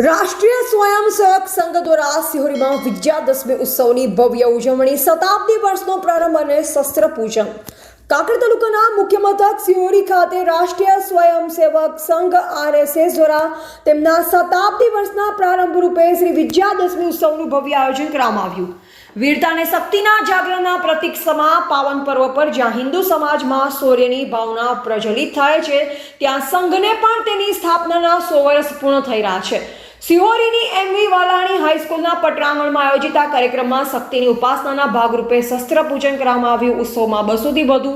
રાષ્ટ્રીય સ્વયંસેવક સંઘ દ્વારા સિહોરીમાં વિજયાદશમી ઉત્સવની ભવ્ય ઉજવણી શતાબ્દી વર્ષનો પ્રારંભ અને શસ્ત્ર પૂજન. કાંકર તાલુકાના મુખ્ય મથક સિહોરી ખાતે રાષ્ટ્રીય સ્વયંસેવક સંઘ આરએસએસ દ્વારા તેમના શતાબ્દી વર્ષના પ્રારંભ રૂપે શ્રી વિજયાદશમી ઉત્સવનું ભવ્ય આયોજન કરવામાં આવ્યું. વીરતા અને શક્તિના જાગરણના પ્રતિક સમા પાવન પર્વ પર જ્યાં હિન્દુ સમાજમાં સૂર્યની ભાવના પ્રજ્વલિત થાય છે, ત્યાં સંઘને પણ તેની સ્થાપનાના સો વર્ષ પૂર્ણ થઈ રહ્યા છે. સિહોરીની એમવી વાલાણી હાઈસ્કૂલના પટરાંગણમાં આયોજિત આ કાર્યક્રમમાં શક્તિની ઉપાસનાના ભાગરૂપે શસ્ત્ર પૂજન કરવામાં આવ્યું. ઉત્સવમાં બસોથી વધુ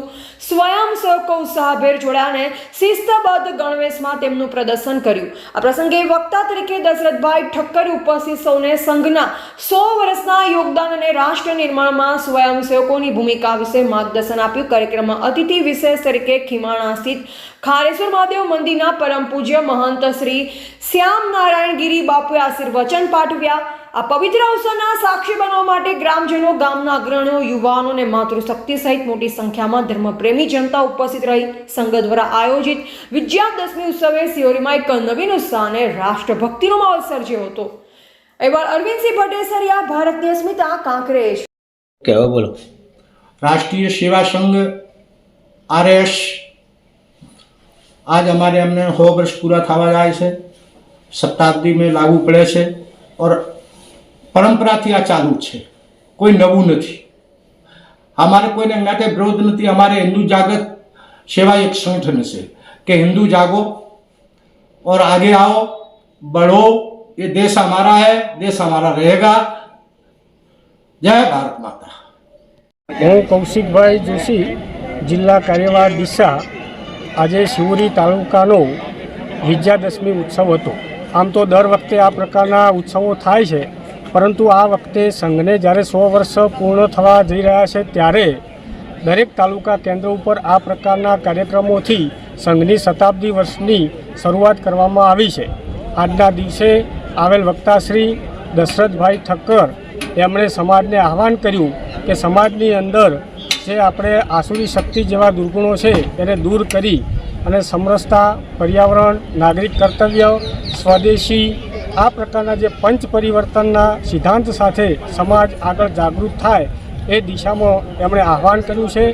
સ્વયંસેવકો ઉત્સાહભેર જોડાને શિસ્તબદ્ધ ગણવેશમાં તેમનું પ્રદર્શન કર્યું. આ પ્રસંગે વક્તા તરીકે દશરથભાઈ ઠક્કર ઉપસ્થિત સૌને સંઘના સો વર્ષના યોગદાન અને રાષ્ટ્ર નિર્માણમાં સ્વયંસેવકોની ભૂમિકા વિશે માર્ગદર્શન આપ્યું. કાર્યક્રમમાં અતિથિ વિશેષ તરીકે ખીમાણા સ્થિત ખારેશ્વર મહાદેવ મંદિરના પરમ પૂજ્ય મહંત શ્રી શ્યામ નારાયણ ગીરી કરી બાપુએ આશીર્વચન પાઠવ્યા. આ પવિત્ર અવસરના સાક્ષી બનવા માટે ગ્રામજનો ગામના અગ્રણીઓ યુવાનો અને માતૃશક્તિ સહિત મોટી સંખ્યામાં ધર્મપ્રેમી જનતા ઉપસ્થિત રહી. સંઘ દ્વારા આયોજિત વિજયા ઉત્સવે સિયોરીમાં એક નવીન ઉત્સાહને રાષ્ટ્રભક્તિનો માહોલ સર્જ્યો હતો. એવા અરવિંદસિંહ ભટ્ટેસરિયા ભારતની અસ્મિતા કાંકરેશ કહેવા બોલો? રાષ્ટ્રીય સેવા સંઘ આરએસ. આજ અમારે અમને સો વર્ષ પૂરા થવા જાય છે. શતાબ્દી મેં લાગુ પડે છે ઓર પરંપરાથી આ ચાલુ જ છે કોઈ નવું નથી અમારે કોઈને માટે વિરોધ નથી અમારે હિન્દુ જાગૃત સેવા એક સંગઠન છે કે હિન્દુ જાગો और आगे आओ बढ़ो ये देश हमारा है देश हमारा रहेगा जय भारत माता હું કૌશિકભાઈ જોશી જિલ્લા કાર્યવાહ ડીસા આજે શિવરી તાલુકાનો વિજયાદશમી ઉત્સવ હતો આમ તો દર વખતે આ પ્રકારના ઉત્સવો થાય છે, પરંતુ આ વખતે સંઘને જ્યારે સો વર્ષ પૂર્ણ થવા જઈ રહ્યા છે ત્યારે દરેક તાલુકા કેન્દ્ર ઉપર આ પ્રકારના કાર્યક્રમોથી સંઘની શતાબ્દી વર્ષની શરૂઆત કરવામાં આવી છે. આજના દિવસે આવેલ વક્તાશ્રી દશરથભાઈ ઠક્કર એમણે સમાજને આહવાન કર્યું કે સમાજની અંદર જે આપણે આસુરી શક્તિ જેવા દુર્ગુણો છે એને દૂર કરી અને સમરસતા પર્યાવરણ, નાગરિક કર્તવ્ય, સ્વદેશી, આ પ્રકારના જે પંચ પરિવર્તનના સિદ્ધાંત સાથે સમાજ આગળ જાગૃત થાય એ દિશામાં એમણે આહવાન કર્યું છે.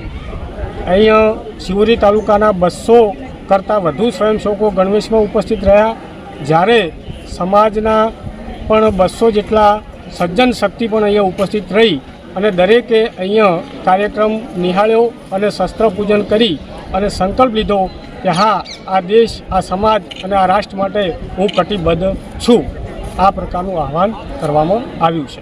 અહીંયા શિવરી તાલુકાના બસો કરતાં વધુ સ્વયંસેવકો ગણવેશમાં ઉપસ્થિત રહ્યા. જ્યારે સમાજના પણ બસો જેટલા સજ્જન શક્તિ પણ અહીંયા ઉપસ્થિત રહી અને દરેકે અહીંયા કાર્યક્રમ નિહાળ્યો અને શસ્ત્ર પૂજન કરી અને સંકલ્પ લીધો કે હા, આ દેશ, આ સમાજ અને આ રાષ્ટ્ર માટે હું કટિબદ્ધ છું. આ પ્રકારનું આહવાન કરવામાં આવ્યું છે.